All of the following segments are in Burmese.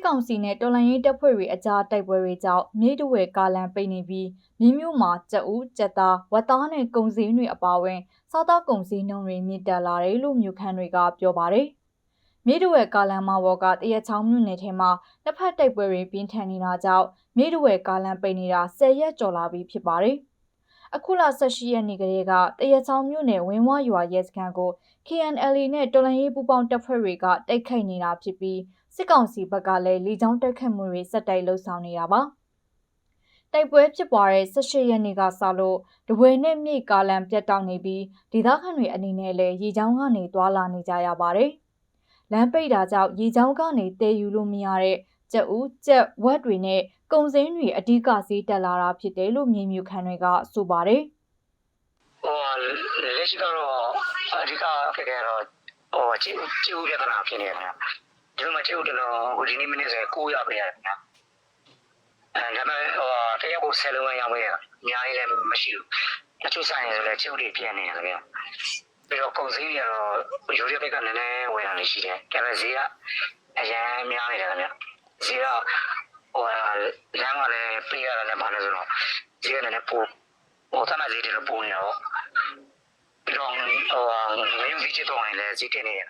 စစ်ကောင်စီနဲ့တော်လှန်ရေးတပ်ဖွဲ့တွေအကြားတိုက်ပွဲတွေကြောင့်မြေတဝဲကားလမ်းပိတ်နေပြီးမြင်းမျိုးမှာကြက်ဥကြက်သားဝက်သားနဲ့ကုန်စည်တွေအပါအဝင်စားသောက်ကုန်စည်နှုန်းတွေမြင့်တက်လာတယ်လို့မြို့ခန်းတွေကပြောပါတယ်။မြေတဝဲကားလမ်းမဘော်ကတရချောင်းမြို့နယ်ထဲမှာနှစ်ဖက်တိုက်ပွဲတွေပြင်းထန်နေတာကြောင့်မြေတဝဲကားလမ်းပိတ်နေတာ10ရက်ကျော်လာပြီဖြစ်ပါတယ်။အခုလ18ရက်နေ့ကလေးကတရချောင်းမြို့နယ်ဝင်းဝရွာရဲစခန်းကို KNLA နဲ့တော်လှန်ရေးပူးပေါင်းတပ်ဖွဲ့တွေကတိုက်ခိုက်နေတာဖြစ်ပြီး စစ်ကောင်စီဘက်ကလည်းလေကြောင်းတိုက်ခတ်မှုတွေစက်တိုက်လှုပ်ဆောင်နေတာပါ။တိုက်ပွဲဖြစ်ပွားတဲ့18ရက်နေ့ကစလို့တဝဲနဲ့မြေကားလမ်းပြတ်တောက်နေပြီးဒေသခံတွေအနေနဲ့လည်းရေချောင်းကနေသွာလာနေကြရပါတယ်။လမ်းပိတ်တာကြောင့်ရေချောင်းကနေတည်ယူလို့မရတဲ့ကြက်ဦးကြက်ဝက်တွေနဲ့ကုံစင်းတွေအဓိကဈေးတက်လာတာဖြစ်တယ်လို့မြေမြူခံတွေကဆိုပါတယ်။ဟိုလက်ရှိကတော့အဓိကခက်ခဲတော့ဟိုချစ်ချစ်ဦးပြဿနာဖြစ်နေတ ယ်ခင်ဗျဒီလိုမှချစ်ဦးတော့ဟိုဒီနေ့မိနစ်ဆို900ပေးရတယ်ခင်ဗျအဲဒါပေမဲ့ဟိုတရက်ကို10လုံးဝရောင်းပေးရအများကြီးလည်းမရှိဘူးတချို့ဆိုင်တွေဆိုလည်းချစ်ဦးတွေပြည့်နေတယ်ခင်ဗျပြီးတော့ကုန်စည်တွေကတော့ယူရီးဘက်ကနည်းနည်းဝင်လာနေရှိတယ်ဒါပေမဲ့ဈေးကအရန်များနေတယ်ခင်ဗျဈေးကဟိုလမ်းကလည်းပေးရတယ်လည်းမဟုတ်လို့ဆိုတော့ဈေးကလည်းပို့ဟိုတမဈေးတွေတော့ပို့နေတာပေါ့ပြီးတော့ဟိုမင်းကြီးချစ်တော့ရင်လည်းဈေးတင်နေတယ်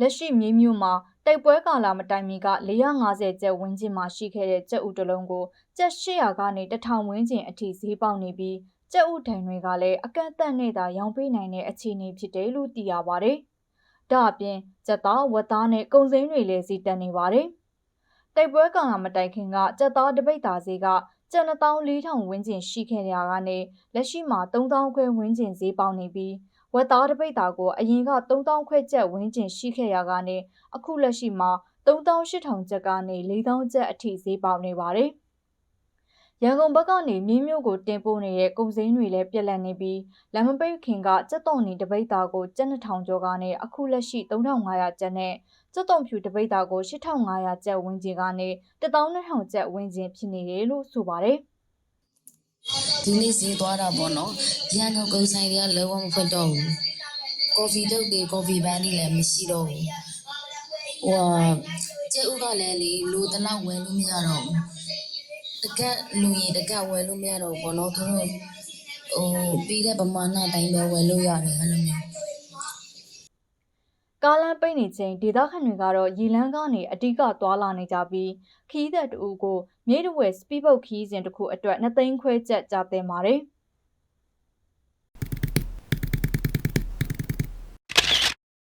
လက်ရှိမြေမြို့မှာတိုက်ပွဲကာလမတိုင်မီက450ကျပ်ဝန်းကျင်မှာရှိခဲ့တဲ့ကျပ်ဥတစ်လုံးကိုကျပ်800ကနေ1000ဝန်းကျင်အထိဈေးပေါက်နေပြီးကျပ်ဥထိုင်တွေကလည်းအကန့်အသတ်နဲ့သာရောင်းပေးနိုင်တဲ့အခြေအနေဖြစ်တယ်လို့သိရပါတယ်။ဒါအပြင်ကျက်သားဝက်သားနဲ့ကုန်စိမ်းတွေလည်းဈေးတက်နေပါတယ်။တိုက်ပွဲကာလမတိုင်ခင်ကကျက်သားတပိတ်သားဈေးကကျပ်2400ဝန်းကျင်ရှိခဲ့ရတာကနေလက်ရှိမှာ3000ခွဲဝန်းကျင်ဈေးပေါက်နေပြီး ဝက်သားတပိတ်သားကိုအရင်က3000ခွဲကျပ်ဝန်းကျင်ရှိခဲ့ရကနေအခုလက်ရှိမှာ3800ကျပ်ကနေ4000ကျပ်အထိဈေးပေါက်နေပါတယ်။ရန်ကုန်ဘက်ကနေမြင်းမျိုးကိုတင်ပို့နေတဲ့ကုန်စည်တွေလည်းပြက်လက်နေပြီးလမ်းမပိတ်ခင်ကစက်တုံနေတပိတ်သားကိုကျပ်2000ကျော်ကနေအခုလက်ရှိ3500ကျပ်နဲ့စက်တုံဖြူတပိတ်သားကို8500ကျပ်ဝန်းကျင်ကနေ12000ကျပ်ဝန်းကျင်ဖြစ်နေတယ်လို့ဆိုပါတယ်။ ဒီနေ့ဈေးသွားတာပေါ့နော်ရန်ကုန်ကုန်ဆိုင်တွေကလုံးဝမဖွင့်တော့ဘူးကော်ဖီတုပ်တွေကော်ဖီပန်းတွေလည်းမရှိတော့ဘူးဟိုဟာကျဲဥကလည်းလေလူတလောက်ဝယ်လို့မရတော့ဘူးတကက်လူရင်တကက်ဝယ်လို့မရတော့ဘူးပေါ့နော်သူတို့ဟိုပြီးတဲ့ပမာဏအတိုင်းပဲဝယ်လို့ရတယ်အဲ့လိုမျိုး ကားလမ်းပိတ်နေချိန်ဒေသခံတွေကတော့ရေလန်းကနေအဓိကသွာလာနေကြပြီးခီးသက်တူကိုမြေတဝဲစပီးပုတ်ခီးစဉ်တစ်ခုအတွက်2သိန်းခွဲကျပ်ကြာတင်ပါတယ်